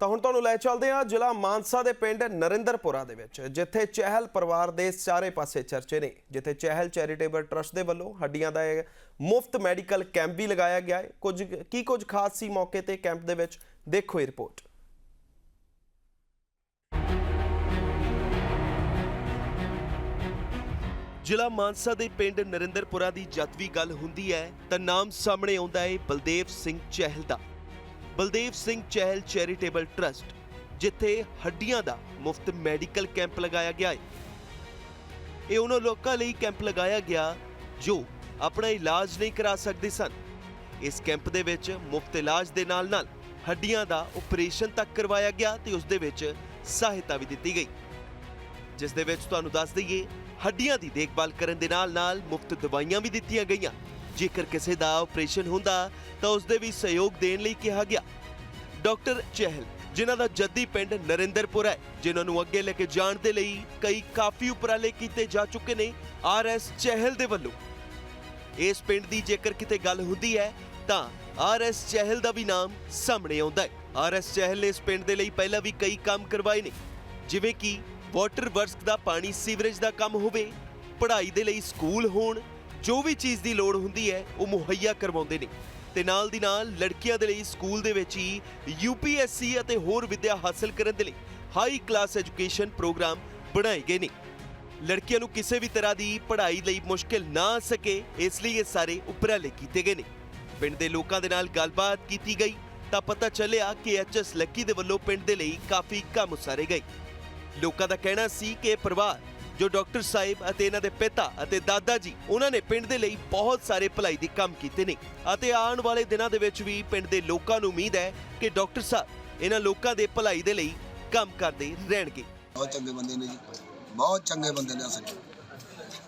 ਤਾਂ ਹੁਣ ਤੁਹਾਨੂੰ ਲੈ ਚੱਲਦੇ ਹਾਂ ਜ਼ਿਲ੍ਹਾ ਮਾਨਸਾ ਦੇ ਪਿੰਡ ਨਰਿੰਦਰਪੁਰਾ ਦੇ ਵਿੱਚ, ਜਿੱਥੇ ਚਹਿਲ ਪਰਿਵਾਰ ਦੇ ਸਾਰੇ ਪਾਸੇ ਚਰਚੇ ਨੇ, ਜਿੱਥੇ ਚਹਿਲ ਚੈਰੀਟੇਬਲ ਟਰਸਟ ਦੇ ਵੱਲੋਂ ਹੱਡੀਆਂ ਦਾ ਮੁਫਤ ਮੈਡੀਕਲ ਕੈਂਪ ਵੀ ਲਗਾਇਆ ਗਿਆ ਹੈ। ਕੁਝ ਕੀ ਕੁਝ ਖਾਸ ਸੀ ਮੌਕੇ ਤੇ ਕੈਂਪ ਦੇ ਵਿੱਚ, ਦੇਖੋ ਇਹ ਰਿਪੋਰਟ। ਜ਼ਿਲ੍ਹਾ ਮਾਨਸਾ ਦੇ ਪਿੰਡ ਨਰਿੰਦਰਪੁਰਾ ਦੀ ਜਦ ਵੀ ਗੱਲ ਹੁੰਦੀ ਹੈ, ਤਾਂ ਨਾਮ ਸਾਹਮਣੇ ਆਉਂਦਾ ਹੈ ਬਲਦੇਵ ਸਿੰਘ ਚਹਿਲ ਦਾ। ਬਲਦੇਵ ਸਿੰਘ ਚਹਿਲ ਚੈਰੀਟੇਬਲ ਟਰਸਟ, ਜਿੱਥੇ ਹੱਡੀਆਂ ਦਾ ਮੁਫਤ ਮੈਡੀਕਲ ਕੈਂਪ ਲਗਾਇਆ ਗਿਆ ਹੈ। ਇਹ ਉਹਨਾਂ ਲੋਕਾਂ ਲਈ ਕੈਂਪ ਲਗਾਇਆ ਗਿਆ ਜੋ ਆਪਣਾ ਇਲਾਜ ਨਹੀਂ ਕਰਾ ਸਕਦੇ ਸਨ। ਇਸ ਕੈਂਪ ਦੇ ਵਿੱਚ ਮੁਫਤ ਇਲਾਜ ਦੇ ਨਾਲ-ਨਾਲ ਹੱਡੀਆਂ ਦਾ ਆਪਰੇਸ਼ਨ ਤੱਕ ਕਰਵਾਇਆ ਗਿਆ ਤੇ ਉਸ ਦੇ ਵਿੱਚ ਸਹਾਇਤਾ ਵੀ ਦਿੱਤੀ ਗਈ। ਜਿਸ ਦੇ ਵਿੱਚ ਤੁਹਾਨੂੰ ਦੱਸ ਦਈਏ, ਹੱਡੀਆਂ ਦੀ ਦੇਖਭਾਲ ਕਰਨ ਦੇ ਨਾਲ-ਨਾਲ ਮੁਫਤ ਦਵਾਈਆਂ ਵੀ ਦਿੱਤੀਆਂ ਗਈਆਂ। ਜੇਕਰ ਕਿਸੇ ਦਾ ਆਪਰੇਸ਼ਨ ਹੁੰਦਾ, ਤਾਂ ਉਸ ਦੇ ਵੀ ਸਹਿਯੋਗ ਦੇਣ ਲਈ ਕਿਹਾ ਗਿਆ। ਡਾਕਟਰ ਚਹਿਲ, ਜਿਨ੍ਹਾਂ ਦਾ ਜੱਦੀ ਪਿੰਡ ਨਰਿੰਦਰਪੁਰ ਹੈ, ਜਿਨ੍ਹਾਂ ਨੂੰ ਅੱਗੇ ਲੈ ਕੇ ਜਾਣ ਦੇ ਲਈ ਕਈ ਕਾਫੀ ਉਪਰਾਲੇ ਕੀਤੇ ਜਾ ਚੁੱਕੇ ਨੇ ਆਰਐਸ ਚਹਿਲ ਦੇ ਵੱਲੋਂ। ਇਸ ਪਿੰਡ ਦੀ ਜੇਕਰ ਕਿਤੇ ਗੱਲ ਹੁੰਦੀ ਹੈ, ਤਾਂ ਆਰਐਸ ਚਹਿਲ ਦਾ ਵੀ ਨਾਮ ਸਾਹਮਣੇ ਆਉਂਦਾ ਹੈ। ਆਰਐਸ ਚਹਿਲ ਨੇ ਇਸ ਪਿੰਡ ਦੇ ਲਈ ਪਹਿਲਾਂ ਵੀ ਕਈ ਕੰਮ ਕਰਵਾਏ ਨੇ, ਜਿਵੇਂ ਕਿ ਵਾਟਰ ਵਰਕਸ ਦਾ ਪਾਣੀ ਸੀਵਰੇਜ ਦਾ ਕੰਮ ਹੋਵੇ, ਪੜ੍ਹਾਈ ਦੇ ਲਈ ਸਕੂਲ ਹੋਣ ਜੋ ਵੀ ਚੀਜ਼ ਦੀ ਲੋੜ ਹੁੰਦੀ ਹੈ, ਉਹ ਮੁਹੱਈਆ ਕਰਵਾਉਂਦੇ ਨੇ। ਤੇ ਨਾਲ ਦੀ ਨਾਲ ਲੜਕੀਆਂ ਦੇ ਲਈ ਸਕੂਲ ਦੇ ਵਿੱਚ ਹੀ ਯੂਪੀਐਸਸੀ ਅਤੇ ਹੋਰ ਵਿੱਦਿਆ ਹਾਸਲ ਕਰਨ ਦੇ ਲਈ ਹਾਈ ਕਲਾਸ ਐਜੂਕੇਸ਼ਨ ਪ੍ਰੋਗਰਾਮ ਬਣਾਏ ਗਏ ਨੇ। ਲੜਕੀਆਂ ਨੂੰ ਕਿਸੇ ਵੀ ਤਰ੍ਹਾਂ ਦੀ ਪੜ੍ਹਾਈ ਲਈ ਮੁਸ਼ਕਿਲ ਨਾ ਆ ਸਕੇ, ਇਸ ਲਈ ਇਹ ਸਾਰੇ ਉਪਰਾਲੇ ਕੀਤੇ ਗਏ ਨੇ। ਪਿੰਡ ਦੇ ਲੋਕਾਂ ਦੇ ਨਾਲ ਗੱਲਬਾਤ ਕੀਤੀ ਗਈ, ਤਾਂ ਪਤਾ ਚੱਲਿਆ ਕਿ ਐਚਐਸ ਲੱਕੀ ਦੇ ਵੱਲੋਂ ਪਿੰਡ ਦੇ ਲਈ ਕਾਫੀ ਕੰਮ ਉਸਾਰੇ ਗਏ। ਲੋਕਾਂ ਦਾ ਕਹਿਣਾ ਸੀ ਕਿ ਇਹ ਪਰਿਵਾਰ ਜੋ ਡਾਕਟਰ ਸਾਹਿਬ ਅਤੇ ਇਹਨਾਂ ਦੇ ਪਿਤਾ ਅਤੇ ਦਾਦਾ ਜੀ, ਉਹਨਾਂ ਨੇ ਪਿੰਡ ਦੇ ਲਈ ਬਹੁਤ ਸਾਰੇ ਭਲਾਈ ਦੇ ਕੰਮ ਕੀਤੇ ਨੇ। ਅਤੇ ਆਉਣ ਵਾਲੇ ਦਿਨਾਂ ਦੇ ਵਿੱਚ ਵੀ ਪਿੰਡ ਦੇ ਲੋਕਾਂ ਨੂੰ ਉਮੀਦ ਹੈ ਕਿ ਡਾਕਟਰ ਸਾਹਿਬ ਇਹਨਾਂ ਲੋਕਾਂ ਦੇ ਭਲਾਈ ਦੇ ਲਈ ਕੰਮ ਕਰਦੇ ਰਹਿਣਗੇ। ਬਹੁਤ ਚੰਗੇ ਬੰਦੇ ਨੇ ਜੀ। ਬਹੁਤ ਚੰਗੇ ਬੰਦੇ ਨੇ ਅਸਲ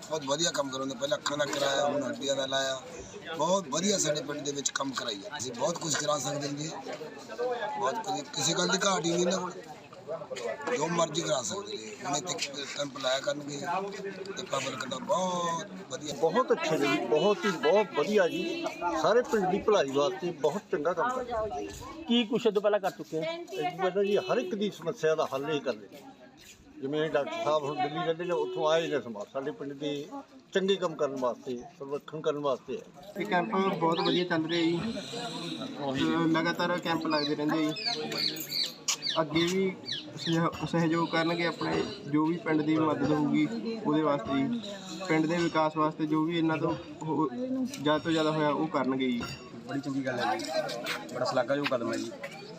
ਬਹੁਤ ਵਧੀਆ ਕੰਮ ਕਰਾਉਂਦੇ। ਪਹਿਲਾਂ ਅੱਖਾਂ ਦਾ ਕਰਾਇਆ, ਹੁਣ ਹੱਡੀਆਂ ਦਾ ਲਾਇਆ। ਬਹੁਤ ਵਧੀਆ ਸਾਡੇ ਪਿੰਡ ਦੇ ਵਿੱਚ ਕੰਮ ਕਰਾਈ ਅਸੀਂ ਬਹੁਤ ਕੁਝ ਕਰਾ ਸਕਦੇ ਹਾਂ ਜੀ। ਬਹੁਤ ਕੁਝ ਕਿਸੇ ਗੱਲ ਦੀ ਘਾਟ ਹੀ ਨਹੀਂ ਨਾ ਕੋਲ ਜੋ ਮਰਜ਼ੀ ਕਰਾ ਸਕਦੇ ਨੇ। ਹੁਣ ਇੱਥੇ ਕੈਂਪ ਲਾਇਆ ਕਰਨਗੇ ਤੇ ਪਬਲਿਕ ਦਾ ਬਹੁਤ ਵਧੀਆ। ਬਹੁਤ ਅੱਛੇ ਨੇ ਜੀ, ਬਹੁਤ ਹੀ ਬਹੁਤ ਵਧੀਆ ਜੀ। ਸਾਰੇ ਪਿੰਡ ਦੀ ਭਲਾਈ ਵਾਸਤੇ ਬਹੁਤ ਚੰਗਾ ਕੰਮ ਕਰਦੇ ਕੀ ਕੁਛ ਇਹ ਤੋਂ ਪਹਿਲਾਂ ਕਰ ਚੁੱਕੇ ਆ ਇਸ ਵਜ੍ਹਾ ਜੀ ਹਰ ਇੱਕ ਦੀ ਸਮੱਸਿਆ ਦਾ ਹੱਲ ਇਹ ਕਰਦੇ ਨੇ। ਜਿਵੇਂ ਡਾਕਟਰ ਸਾਹਿਬ ਹੁਣ ਦਿੱਲੀ ਰਹਿੰਦੇ ਨੇ ਉੱਥੋਂ ਆਏ ਨੇ ਸਮਾਜ। ਸਾਡੇ ਪਿੰਡ ਦੇ ਚੰਗੇ ਕੰਮ ਕਰਨ ਵਾਸਤੇ ਸਰਵੇਖਣ ਕਰਨ ਵਾਸਤੇ ਹੈ ਇਹ ਕੈਂਪ ਬਹੁਤ ਵਧੀਆ ਚੱਲ ਰਿਹਾ ਜੀ। ਅਹ ਲਗਾਤਾਰ ਕੈਂਪ ਲੱਗਦੇ ਰਹਿੰਦੇ ਜੀ। ਅੱਗੇ ਵੀ ਸਹਿ- ਸਹਿਯੋਗ ਕਰਨਗੇ ਆਪਣੇ ਜੋ ਵੀ ਪਿੰਡ ਦੀ ਮਦਦ ਹੋਊਗੀ ਉਹਦੇ ਵਾਸਤੇ ਜੀ। ਪਿੰਡ ਦੇ ਵਿਕਾਸ ਵਾਸਤੇ ਜੋ ਵੀ ਇਹਨਾਂ ਤੋਂ ਹੋ- ਜ਼ਿਆਦਾ ਤੋਂ ਜ਼ਿਆਦਾ ਹੋਇਆ ਉਹ ਕਰਨਗੇ ਜੀ। ਬੜੀ ਚੰਗੀ ਗੱਲ ਹੈ ਜੀ। ਬੜਾ ਸ਼ਲਾਘਾਯੋਗ ਕਦਮ ਹੈ ਜੀ।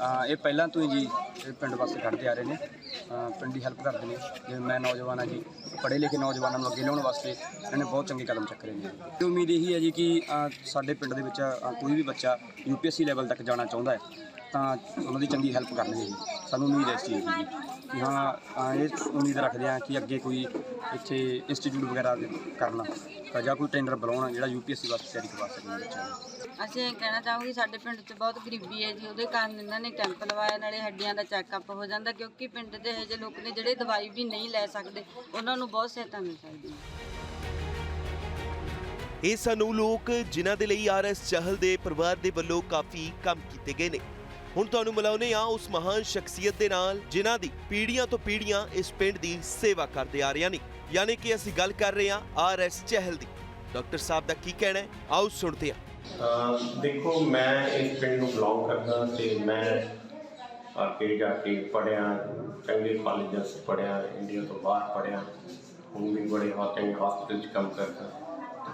ਅਹ ਇਹ ਪਹਿਲਾਂ ਤੋਂ ਹੀ ਜੀ ਇਹ ਪਿੰਡ ਵਾਸਤੇ ਖੜ੍ਹਦੇ ਆ ਰਹੇ ਨੇ। ਅਹ ਪਿੰਡ ਦੀ ਹੈਲਪ ਕਰਦੇ ਨੇ। ਜਿਵੇਂ ਮੈਂ ਨੌਜਵਾਨ ਹਾਂ ਜੀ, ਪੜ੍ਹੇ ਲਿਖੇ ਨੌਜਵਾਨਾਂ ਨੂੰ ਅੱਗੇ ਲਿਆਉਣ ਵਾਸਤੇ ਇਹਨਾਂ ਨੇ ਬਹੁਤ ਚੰਗੇ ਕਦਮ ਚੱਕ ਰਹੇ ਨੇ। ਤੇ ਉਮੀਦ ਇਹੀ ਹੈ ਜੀ ਕਿ, ਅਹ ਸਾਡੇ ਪਿੰਡ ਦੇ ਵਿੱਚ, ਅਹ ਕੋਈ ਵੀ ਬੱਚਾ ਯੂਪੀਐਸਸੀ ਲੈਵਲ ਤੱਕ ਜਾਣਾ ਚਾਹੁੰਦਾ ਹੈ ਤਾਂ ਉਹਨਾਂ ਦੀ ਚੰਗੀ ਹੈਲਪ ਕਰਨਗੇ ਜੀ। ਸਾਨੂੰ ਉਮੀਦ ਹੈ ਇਸ ਚੀਜ਼ ਦੀ ਜੀ। ਕਿ ਹਾਂ ਅਹ ਇਹ ਉਮੀਦ ਰੱਖਦੇ ਹਾਂ ਕਿ ਅੱਗੇ ਕੋਈ ਇੱਥੇ ਇੰਸਟੀਚਿਊਟ ਵਗੈਰਾ ਕਰਨਾ ਤਾਂ ਜਾਂ ਕੋਈ ਟ੍ਰੇਨਰ ਬੁਲਾਉਣਾ ਜਿਹੜਾ ਯੂਪੀਐਸਸੀ ਵਾਸਤੇ ਤਿਆਰੀ ਕਰਵਾ ਸਕੇ ਬੱਚਿਆਂ ਨੂੰ ਅਸੀਂ ਇਹ ਕਹਿਣਾ ਚਾਹੂੰਗੀ ਸਾਡੇ ਪਿੰਡ 'ਚ ਬਹੁਤ ਗਰੀਬੀ ਹੈ ਜੀ। ਉਹਦੇ ਕਾਰਨ ਇਹਨਾਂ ਨੇ ਕੈਂਪ ਲਵਾਇਆ ਨਾਲੇ ਹੱਡੀਆਂ ਦਾ ਚੈੱਕਅਪ ਹੋ ਜਾਂਦਾ ਕਿਉਂਕਿ ਪਿੰਡ ਦੇ ਇਹੋ ਜਿਹੇ ਲੋਕ ਨੇ ਜਿਹੜੇ ਦਵਾਈ ਵੀ ਨਹੀਂ ਲੈ ਸਕਦੇ। ਉਹਨਾਂ ਨੂੰ ਬਹੁਤ ਸਹਾਇਤਾ ਮਿਲ ਸਕਦੀ ਹੈ। ਇਹ ਸਾਨੂੰ ਲੋਕ ਜਿਨ੍ਹਾਂ ਦੇ ਲਈ ਆਰਐਸ ਚਾਹਲ ਦੇ ਪਰਿਵਾਰ ਦੇ ਵੱਲੋਂ ਕਾਫੀ ਕੰਮ ਕੀਤੇ ਗਏ ਨੇ। ਹੁਣ ਤੁਹਾਨੂੰ ਮਿਲਾਉਨੇ ਆ ਉਸ ਮਹਾਨ ਸ਼ਖਸੀਅਤ ਦੇ ਨਾਲ, ਜਿਨ੍ਹਾਂ ਦੀ ਪੀੜ੍ਹੀਆਂ ਤੋਂ ਪੀੜ੍ਹੀਆਂ ਇਸ ਪਿੰਡ ਦੀ ਸੇਵਾ ਕਰਦੇ ਆ ਰਹੀਆਂ ਨੇ। ਯਾਨੀ ਕਿ ਅਸੀਂ ਗੱਲ ਕਰ ਰਹੇ ਹਾਂ ਆਰਐਸ ਚਾਹਲ ਦੀ। ਡਾਕਟਰ ਸਾਹਿਬ ਦਾ ਕੀ ਕਹਿਣਾ ਹੈ? ਆਓ ਸੁਣਦੇ ਹਾਂ। ਦੇਖੋ, ਮੈਂ ਇਸ ਪਿੰਡ ਨੂੰ ਬਿਲੋਂਗ ਕਰਦਾ ਤੇ ਮੈਂ ਅੱਗੇ ਜਾ ਕੇ ਪੜਿਆ ਚੰਗੇ ਕਾਲਜਾਂ 'ਚ ਪੜਿਆ ਇੰਡੀਆ ਤੋਂ ਬਾਹਰ ਪੜਿਆ ਹੁਣ ਵੀ ਬੜੇ ਹੌਟਿੰਗ ਹਸਪੀਟਲ 'ਚ ਕੰਮ ਕਰਦਾ।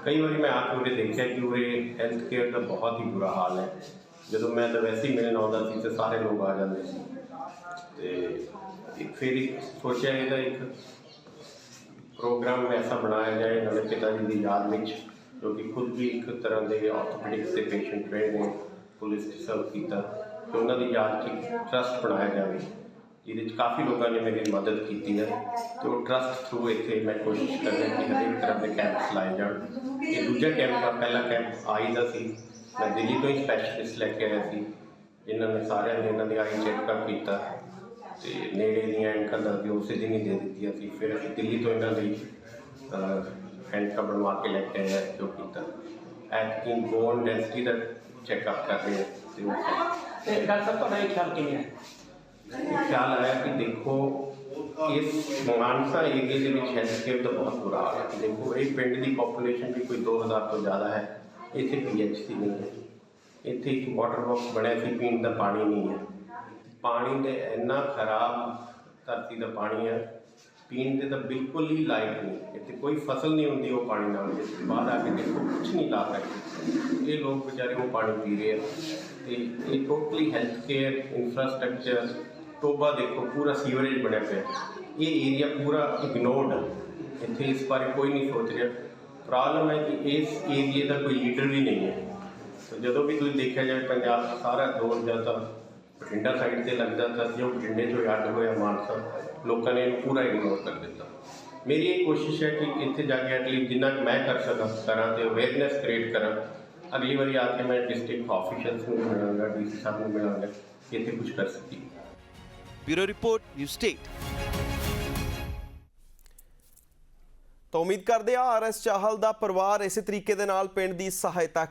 ਕਈ ਵਾਰੀ ਮੈਂ ਆ ਉਰੇ ਦੇਖਿਆ ਕਿ ਉਰੇ ਹੈਲਥ ਕੇਅਰ ਦਾ ਬਹੁਤ ਹੀ ਬੁਰਾ ਹਾਲ ਹੈ। ਜਦੋਂ ਮੈਂ ਤਾਂ ਵੈਸੇ ਹੀ ਮਿਲਣ ਆਉਂਦਾ ਸੀ ਤੇ ਸਾਰੇ ਲੋਕ ਆ ਜਾਂਦੇ ਸੀ। ਤੇ ਇੱਕ ਫਿਰ ਇੱਕ ਸੋਚਿਆ ਇਹਦਾ ਇੱਕ ਪ੍ਰੋਗਰਾਮ ਐਸਾ ਬਣਾਇਆ ਜਾਏ ਨਾਲੇ ਪਿਤਾ ਜੀ ਦੀ ਯਾਦ ਵਿੱਚ, ਜੋ ਕਿ ਖੁਦ ਵੀ ਇੱਕ ਤਰ੍ਹਾਂ ਦੇ ਆਰਥੋਪੈਡਿਕਸ ਦੇ ਪੇਸ਼ੈਂਟ ਰਹੇ ਨੇ, ਪੁਲਿਸ ਚ ਸਰਵ ਕੀਤਾ, ਤੇ ਉਹਨਾਂ ਦੀ ਯਾਦ 'ਚ ਟਰਸਟ ਬਣਾਇਆ ਜਾਵੇ। ਜਿਹਦੇ ਵਿੱਚ ਕਾਫੀ ਲੋਕਾਂ ਨੇ ਮੇਰੀ ਮਦਦ ਕੀਤੀ ਹੈ ਤੇ ਉਹ ਟਰਸਟ ਥਰੂ ਇੱਥੇ ਮੈਂ ਕੋਸ਼ਿਸ਼ ਕਰ ਰਿਹਾ ਕਿ ਹਰੇਕ ਤਰ੍ਹਾਂ ਦੇ ਕੈਂਪਸ ਲਾਏ ਜਾਣ। ਇਹ ਦੂਜਾ ਕੈਂਪ ਦਾ ਪਹਿਲਾ ਕੈਂਪ ਆਈ ਦਾ ਸੀ। ਮੈਂ ਦਿੱਲੀ ਤੋਂ ਹੀ ਸਪੈਸ਼ਲਿਸਟ ਲੈ ਕੇ ਆਇਆ ਸੀ। ਇਹਨਾਂ ਨੇ ਸਾਰਿਆਂ ਨੇ ਇਹਨਾਂ ਦੀ ਆਈ ਚੈੱਕਅਪ ਕੀਤਾ। ਤੇ ਨੇੜੇ ਦੀਆਂ ਐਨਕਾਂ ਦਾ ਉਸੇ ਦਿਨ ਹੀ ਦੇ ਦਿੱਤੀਆਂ ਸੀ। ਫਿਰ ਅਸੀਂ ਦਿੱਲੀ ਤੋਂ ਇਹਨਾਂ ਲਈ ਐਨਕਾਂ ਬਣਵਾ ਕੇ ਲੈ ਕੇ ਆਏ ਜੋ ਕੀਤਾ। ਐਟਕਿਨ ਬੋਨ ਡੈਂਸਿਟੀ ਦਾ ਚੈੱਕਅਪ ਕਰ ਰਹੇ ਹਾਂ ਤੇ ਉਹ ਤੇ ਡਾਕਟਰ ਸਾਹਿਬ ਤੁਹਾਡਾ ਇਹ ਖਿਆਲ ਕਿਵੇਂ ਹੈ? ਖਿਆਲ ਆਇਆ ਕਿ ਦੇਖੋ, ਇਸ ਮਾਨਸਾ ਏਰੀਏ ਦੇ ਵਿੱਚ ਹੈਲਥ ਕੇਅਰ ਦਾ ਬਹੁਤ ਬੁਰਾ ਹਾਲ ਹੈ। ਦੇਖੋ, ਇਹ ਪਿੰਡ ਦੀ ਪੋਪੂਲੇਸ਼ਨ ਵੀ ਕੋਈ 2000 ਤੋਂ ਜ਼ਿਆਦਾ ਹੈ। ਇੱਥੇ ਪੀਐਚਸੀ ਨਹੀਂ ਹੈ। ਇੱਥੇ ਇੱਕ ਵਾਟਰ ਬਾਕਸ ਬਣਿਆ ਸੀ, ਪੀਣ ਦਾ ਪਾਣੀ ਨਹੀਂ ਹੈ। ਪਾਣੀ ਦੇ ਇੰਨਾ ਖਰਾਬ ਧਰਤੀ ਦਾ ਪਾਣੀ ਹੈ। ਪੀਣ ਦੇ ਤਾਂ ਬਿਲਕੁਲ ਹੀ ਲਾਇਕ ਨਹੀਂ। ਇੱਥੇ ਕੋਈ ਫਸਲ ਨਹੀਂ ਹੁੰਦੀ ਉਹ ਪਾਣੀ ਨਾਲ। ਜੇ ਤੁਸੀਂ ਬਾਹਰ ਆ ਕੇ ਦੇਖੋ ਕੁਝ ਨਹੀਂ ਲਾ ਸਕਦੇ। ਇਹ ਲੋਕ ਵਿਚਾਰੇ ਉਹ ਪਾਣੀ ਪੀ ਰਹੇ ਆ। ਤੇ ਇਹ ਟੋਟਲੀ ਹੈਲਥ ਕੇਅਰ ਇਨਫਰਾਸਟ੍ਰਕਚਰ ਟੋਬਾ ਦੇਖੋ, ਪੂਰਾ ਸੀਵਰੇਜ ਬਣਿਆ ਪਿਆ ਇਹ ਏਰੀਆ ਪੂਰਾ ਇਗਨੋਰਡ ਹੈ। ਇੱਥੇ ਇਸ ਬਾਰੇ ਕੋਈ ਨਹੀਂ ਸੋਚ ਰਿਹਾ। ਪ੍ਰੋਬਲਮ ਹੈ ਕਿ ਇਸ ਏਰੀਏ ਦਾ ਕੋਈ ਲੀਡਰ ਵੀ ਨਹੀਂ ਹੈ। ਤੇ ਜਦੋਂ ਵੀ ਤੁਸੀਂ ਦੇਖਿਆ ਜਾਵੇ, ਪੰਜਾਬ ਸਾਰਾ ਦੌਰ ਜਾਂ ਤਾਂ ਬਠਿੰਡਾ ਸਾਈਡ ਤੇ ਲੱਗ ਜਾਂਦਾ ਸੀ ਉਹ ਬਠਿੰਡੇ ਚੋਂ ਹੀ ਅੱਡ ਹੋਇਆ ਮਾਨਸਾ, ਲੋਕਾਂ ਨੇ ਇਹਨੂੰ ਪੂਰਾ ਇਗਨੋਰ ਕਰ ਦਿੱਤਾ। ਮੇਰੀ ਇਹ ਕੋਸ਼ਿਸ਼ ਹੈ ਕਿ ਇੱਥੇ ਜਾ ਕੇ ਐਟਲੀਸਟ ਜਿੰਨਾ ਕੁ ਮੈਂ ਕਰ ਸਕਾਂ ਕਰਾਂ ਤੇ ਅਵੇਅਰਨੈਸ ਕ੍ਰੀਏਟ ਕਰਾਂ। ਅਗਲੀ ਵਾਰੀ ਆ ਕੇ ਮੈਂ ਡਿਸਟ੍ਰਿਕਟ ਆਫੀਸ਼ੀਅਲਸ ਨੂੰ ਮਿਲਾਂਗਾ ਡੀਸੀ ਸਾਹਿਬ ਨੂੰ ਮਿਲਾਂਗਾ ਇੱਥੇ ਕੁਝ ਕਰ ਸਕੀਏ। Bureau report new state. ਤਾਂ ਉਮੀਦ ਕਰਦੇ ਆ ਆਰਐਸ ਚਾਹਲ ਦਾ ਪਰਿਵਾਰ ਇਸੇ ਤਰੀਕੇ ਦੇ ਨਾਲ ਪਿੰਡ ਦੀ ਸਹਾਇਤਾ